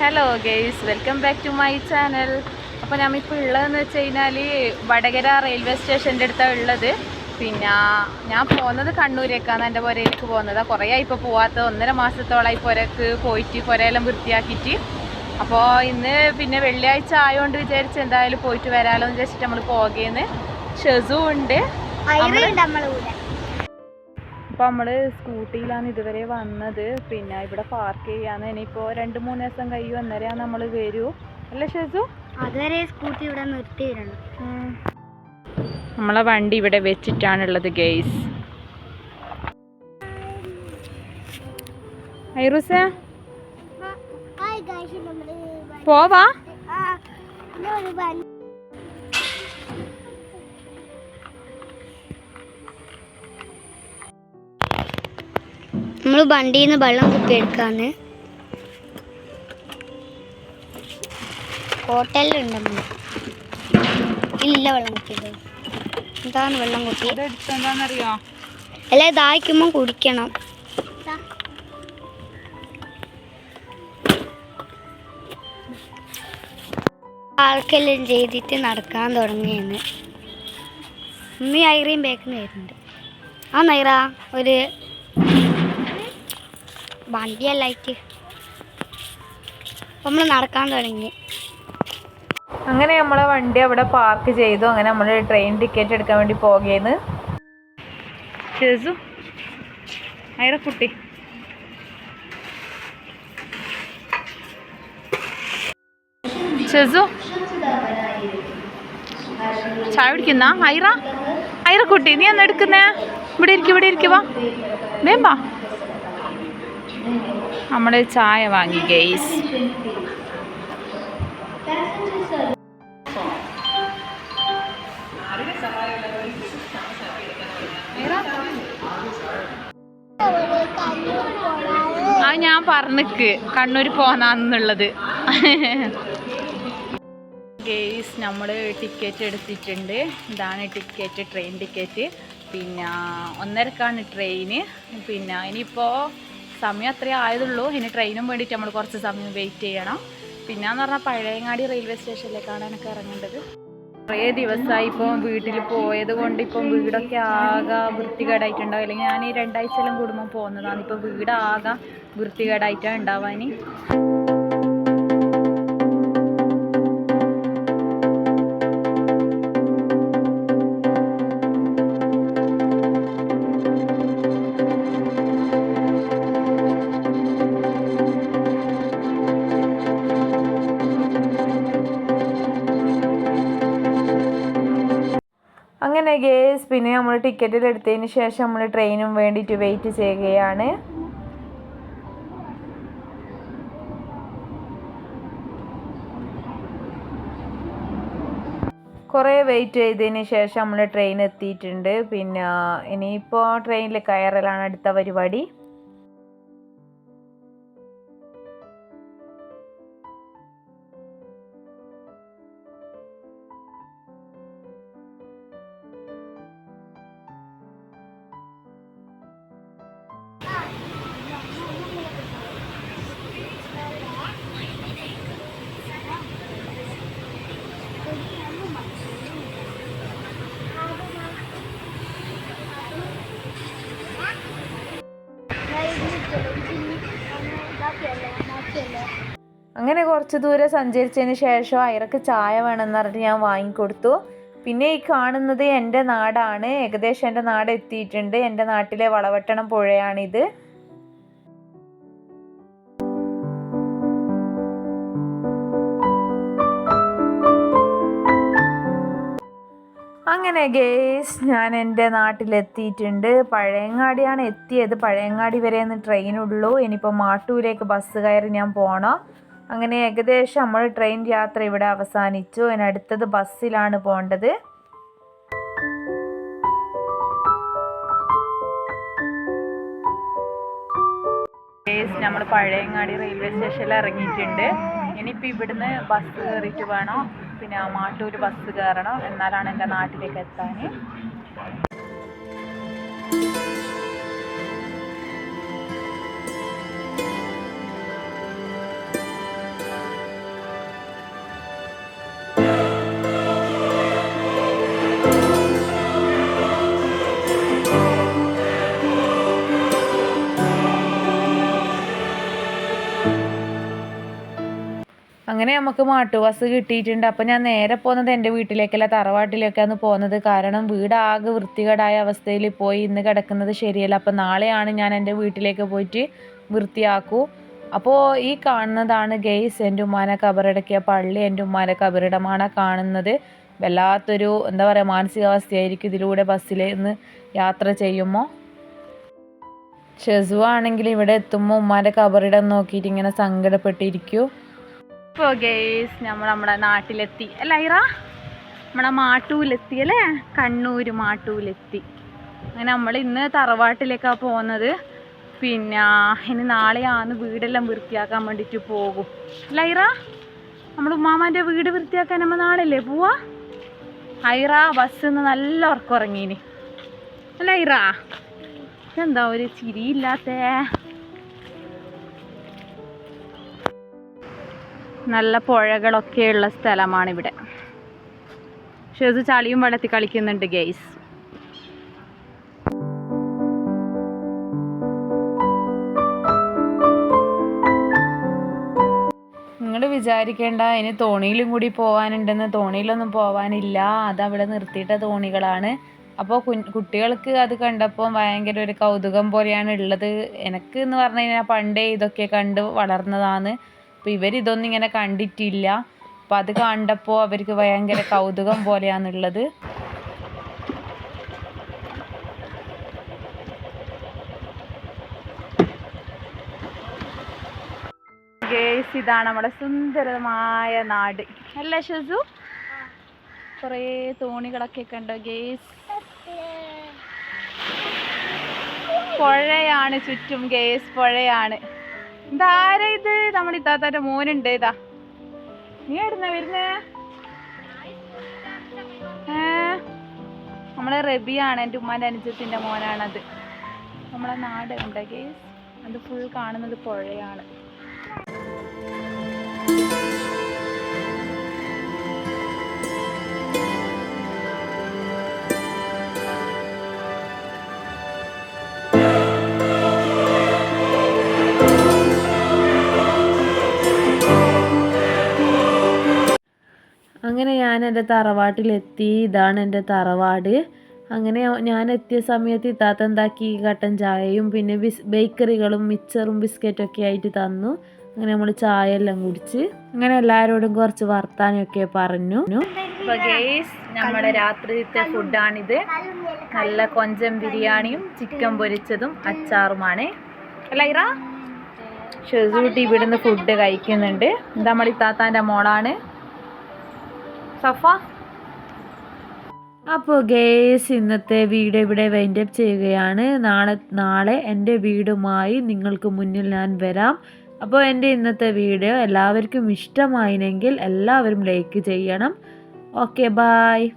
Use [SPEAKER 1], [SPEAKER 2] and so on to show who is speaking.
[SPEAKER 1] Hello guys welcome back to my channel അപ്പോൾ ഞാനിപ്പോൾ ഉള്ളതെന്ന് വെച്ച് കഴിഞ്ഞാൽ വടകര റെയിൽവേ സ്റ്റേഷന്റെ അടുത്താണ് ഉള്ളത്. പിന്നെ ഞാൻ പോകുന്നത് കണ്ണൂരേക്കാണ് എന്റെ പുരയിലേക്ക് പോകുന്നത് കുറേ ഇപ്പോൾ പോവാത്ത ഒന്നര മാസത്തോളമായി പുരക്ക് പോയിട്ട് പുരയെല്ലാം വൃത്തിയാക്കിയിട്ട്. അപ്പോൾ ഇന്ന് പിന്നെ വെള്ളിയാഴ്ച ആയതുകൊണ്ട് വിചാരിച്ച് എന്തായാലും പോയിട്ട് വരാമല്ലോ എന്ന് വിചാരിച്ചിട്ട് നമ്മൾ പോകേന്ന്. ഷെസു ഉണ്ട്.
[SPEAKER 2] കൂടെ.
[SPEAKER 1] അപ്പോൾ നമ്മൾ സ്കൂട്ടിയിലാണ് ഇതുവരെ വന്നത്. പിന്നെ ഇവിടെ പാർക്ക് ചെയ്യാന്ന്. ഇനിയിപ്പോൾ രണ്ട് മൂന്ന് ദിവസം കഴിയും. അന്നേരമാണ് നമ്മൾ വരൂ. അല്ലേ ഷെസു?
[SPEAKER 2] അതുവരെ സ്കൂട്ടി ഇവിടെ നിർത്തിയിരുന്നു
[SPEAKER 1] നമ്മളെ വണ്ടി ഇവിടെ വെച്ചിട്ടാണുള്ളത് ഗെയ്സ് ഐറൂസ? പോവാ.
[SPEAKER 2] നമ്മൾ വണ്ടിയിൽ നിന്ന് വെള്ളം കുപ്പി എടുക്കാന്ന്. ഹോട്ടലിലുണ്ട് നമ്മൾ ഇല്ല വെള്ളം കുപ്പി എന്താണ് വെള്ളം കുപ്പി?
[SPEAKER 1] അല്ല ഇതായിക്കുമ്പോ
[SPEAKER 2] അല്ലെ ദാഹിക്കുമ്പോൾ കുടിക്കണം. ആൾക്കെല്ലാം ചെയ്തിട്ട് നടക്കാൻ തുടങ്ങിയെന്ന്. ഉമ്മി ഐറിയും ബേക്കിന് വരുന്നുണ്ട്. ആ നൈറ ഒരു വണ്ടിയല്ലായിട്ട്. നമ്മൾ നടക്കാൻ തുടങ്ങി.
[SPEAKER 1] അങ്ങനെ നമ്മളെ വണ്ടി അവിടെ പാർക്ക് ചെയ്തു. അങ്ങനെ നമ്മൾ ട്രെയിൻ ടിക്കറ്റ് എടുക്കാൻ വേണ്ടി ഐറ കുട്ടി ഷെസു ചായ കുടിക്കുന്ന? ഐറ? ഐറ കുട്ടി നീ എന്നാ എടുക്കുന്നേ? ഇവിടെ ഇരിക്കും ഇവിടെ ഇരിക്കുവാ വേമ്പാ നമ്മൾ ചായ വാങ്ങി ഗെയ്സ് ആ ഞാൻ പറഞ്ഞിക്ക് കണ്ണൂർ പോന്നാന്നുള്ളത്. ഗെയ്സ് നമ്മൾ ടിക്കറ്റ് എടുത്തിട്ടുണ്ട്. ഇതാണ് ടിക്കറ്റ് ട്രെയിൻ ടിക്കറ്റ് പിന്നെ ഒന്നരക്കാണ് ട്രെയിന് പിന്നെ ഇനിയിപ്പോൾ സമയം അത്രേ ആയതുള്ളൂ. ഇനി ട്രെയിനും വേണ്ടിയിട്ട് നമ്മൾ കുറച്ച് സമയം വെയിറ്റ് ചെയ്യണം. പിന്നെന്ന് പറഞ്ഞാൽ പഴയങ്ങാടി റെയിൽവേ സ്റ്റേഷനിലേക്കാണ് എനിക്ക് ഇറങ്ങേണ്ടത്. കുറേ ദിവസമായി ഇപ്പോൾ വീട്ടിൽ പോയത് കൊണ്ട് ഇപ്പം വീടൊക്കെ ആകെ വൃത്തികേടായിട്ടുണ്ടാവും. അല്ലെങ്കിൽ ഞാൻ ഈ രണ്ടാഴ്ചയെല്ലാം കൂടുമ്പോൾ പോകുന്നതാണ്. ഇപ്പോൾ വീടാകെ വൃത്തികേടായിട്ടാണ് ഉണ്ടാവാൻ ഗേസ് പിന്നെ നമ്മൾ ടിക്കറ്റിൽ എടുത്തതിന് ശേഷം നമ്മൾ ട്രെയിനും വേണ്ടിയിട്ട് വെയിറ്റ് ചെയ്യുകയാണ്. കുറേ വെയിറ്റ് ചെയ്തതിന് ശേഷം നമ്മൾ ട്രെയിൻ എത്തിയിട്ടുണ്ട്. പിന്നെ ഇനിയിപ്പോൾ ട്രെയിനിൽ കയറലാണ് അടുത്ത പരിപാടി. അങ്ങനെ കുറച്ച് ദൂരെ സഞ്ചരിച്ചതിന് ശേഷം അയറക്ക് ചായ വേണമെന്ന് പറഞ്ഞിട്ട് ഞാൻ വാങ്ങിക്കൊടുത്തു. പിന്നെ ഈ കാണുന്നത് എന്റെ നാടാണ്. ഏകദേശം എന്റെ നാട് എത്തിയിട്ടുണ്ട്. എന്റെ നാട്ടിലെ വളവട്ടണം പുഴയാണിത്. അങ്ങനെ ഗേസ് ഞാൻ എന്റെ നാട്ടിലെത്തിയിട്ടുണ്ട്. പഴയങ്ങാടിയാണ് എത്തിയത്. പഴയങ്ങാടി വരെ ഒന്ന് ട്രെയിനുള്ളൂ. ഇനിയിപ്പോൾ മാട്ടൂരേക്ക് ബസ് കയറി ഞാൻ പോകണം അങ്ങനെ ഏകദേശം നമ്മൾ ട്രെയിൻ യാത്ര ഇവിടെ അവസാനിച്ചു. ഇനി അടുത്തത് ബസ്സിലാണ് പോകേണ്ടത്. നമ്മൾ പഴയങ്ങാടി റെയിൽവേ സ്റ്റേഷനിൽ ഇറങ്ങിയിട്ടുണ്ട്. ഇനിയിപ്പോൾ ഇവിടുന്ന് ബസ് കയറിയിട്ട് വേണം. പിന്നെ മാട്ടൂർ ബസ് കയറണം എന്നാലാണ് എന്റെ നാട്ടിലേക്ക് എത്താൻ. അങ്ങനെ നമുക്ക് മാട്ടു ബസ് കിട്ടിയിട്ടുണ്ട്. അപ്പം ഞാൻ നേരെ പോകുന്നത് എന്റെ വീട്ടിലേക്കല്ല തറവാട്ടിലേക്കാണ് പോകുന്നത് കാരണം വീട് ആകെ വൃത്തികേടായ അവസ്ഥയിൽ പോയി ഇന്ന് കിടക്കുന്നത് ശരിയല്ല. അപ്പം നാളെയാണ് ഞാൻ എന്റെ വീട്ടിലേക്ക് പോയിട്ട് വൃത്തിയാക്കൂ. അപ്പോൾ ഈ കാണുന്നതാണ് ഗെയ്സ് എന്റെ ഉമ്മാനെ കബറടക്കിയ പള്ളി. എന്റെ ഉമ്മാനെ കബറിടമാണ് കാണുന്നത്. വല്ലാത്തൊരു എന്താ പറയുക മാനസികാവസ്ഥയായിരിക്കും ഇതിലൂടെ ബസ്സിൽ ഇന്ന് യാത്ര ചെയ്യുമ്പോൾ. ഷെസു ആണെങ്കിൽ ഇവിടെ എത്തുമ്പോൾ ഉമ്മാന്റെ കബറിടം നോക്കിയിട്ട് ഇങ്ങനെ സങ്കടപ്പെട്ടിരിക്കൂ. ഇപ്പോൾ ഗേസ് നമ്മൾ നമ്മുടെ നാട്ടിലെത്തി. അല്ല ഐറ? നമ്മുടെ മാട്ടൂലെത്തി അല്ലേ? കണ്ണൂർ മാട്ടൂലെത്തി. അങ്ങനെ നമ്മൾ ഇന്ന് തറവാട്ടിലേക്കാണ് പോകുന്നത് പിന്നെ ഇനി നാളെയാണ് വീടെല്ലാം വൃത്തിയാക്കാൻ വേണ്ടിയിട്ട് പോകും. അല്ല ഐറ? നമ്മൾ ഉമ്മാമാന്റെ വീട് വൃത്തിയാക്കാൻ നമ്മൾ നാളെയല്ലേ പോവാ? ഐറ ബസ്സിൽ നിന്ന് നല്ല ഉറക്കുറങ്ങീനി അല്ല ഐറ? എന്താ ഒരു ചിരിയില്ലാത്തേ? നല്ല പുഴകളൊക്കെയുള്ള സ്ഥലമാണ് ഇവിടെ ഷെസ് ചളിയും വെള്ളത്തിൽ കളിക്കുന്നുണ്ട് ഗെയ്സ് നിങ്ങൾ വിചാരിക്കേണ്ട ഇനി തോണിയിലും കൂടി പോകാനുണ്ടെന്ന് തോണിയിലൊന്നും പോകാനില്ല അത് അവിടെ നിർത്തിയിട്ട തോണികളാണ്. അപ്പോൾ കുട്ടികൾക്ക് അത് കണ്ടപ്പോൾ ഭയങ്കര ഒരു കൗതുകം പോലെയാണ് ഉള്ളത്. എനിക്ക് എന്ന് പറഞ്ഞു കഴിഞ്ഞാൽ പണ്ടേ ഇതൊക്കെ കണ്ട് വളർന്നതാണ്. അപ്പോൾ ഇവരിതൊന്നും ഇങ്ങനെ കണ്ടിട്ടില്ല. അപ്പോൾ അത് കണ്ടപ്പോൾ അവർക്ക് ഭയങ്കര കൗതുകം പോലെയാണുള്ളത്. ഗേസ് ഇതാണ് നമ്മുടെ സുന്ദരമായ നാട്. അല്ല ഷസു? കുറേ തോണികളൊക്കെ കണ്ടോ ഗേസ് പുഴയാണ് ചുറ്റും ഗേസ് പുഴയാണ്. ഇതാരാ ഇത്? നമ്മുടെ ഇത്താത്താന്റെ മോനുണ്ട്. ഇതാ. നീ എവിടുന്ന വരുന്നേ? ഏ? നമ്മളെ റബിയാണ് എന്റെ ഉമ്മാന്റെ അനുജത്തിന്റെ മോനാണത്. നമ്മളെ നാട് ഉണ്ടെങ്കിൽ അത് ഫുൾ കാണുന്നത് പുഴയാണ്. അങ്ങനെ ഞാൻ എന്റെ തറവാട്ടിലെത്തി. ഇതാണ് എന്റെ തറവാട്. അങ്ങനെ ഞാൻ എത്തിയ സമയത്ത് ഇത്താത്ത എന്താക്കി? കട്ടൻ ചായയും പിന്നെ ബിസ് ബേക്കറികളും മിച്ചറും ബിസ്ക്കറ്റൊക്കെ ആയിട്ട് തന്നു. അങ്ങനെ നമ്മൾ ചായ എല്ലാം കുടിച്ച് അങ്ങനെ എല്ലാവരോടും കുറച്ച് വർത്താനൊക്കെ പറഞ്ഞു. നമ്മുടെ രാത്രിത്തെ ഫുഡാണിത് നല്ല കൊഞ്ചം ബിരിയാണിയും ചിക്കൻ പൊരിച്ചതും അച്ചാറുമാണ്. അല്ല ഷെസൂട്ടി ഇവിടുന്ന് ഫുഡ് കഴിക്കുന്നുണ്ട്. ഇത് നമ്മുടെ ഇത്താത്താന്റെ മോളാണ്. സഫ. അപ്പോൾ ഗേസ് ഇന്നത്തെ വീഡിയോ ഇവിടെ വൈൻഡ് അപ്പ് ചെയ്യുകയാണ്. നാളെ നാളെ എന്റെ വീടുമായി നിങ്ങൾക്ക് മുന്നിൽ ഞാൻ വരാം. അപ്പോൾ എന്റെ ഇന്നത്തെ വീഡിയോ എല്ലാവർക്കും ഇഷ്ടമായിനെങ്കിൽ എല്ലാവരും ലൈക്ക് ചെയ്യണം. Okay bye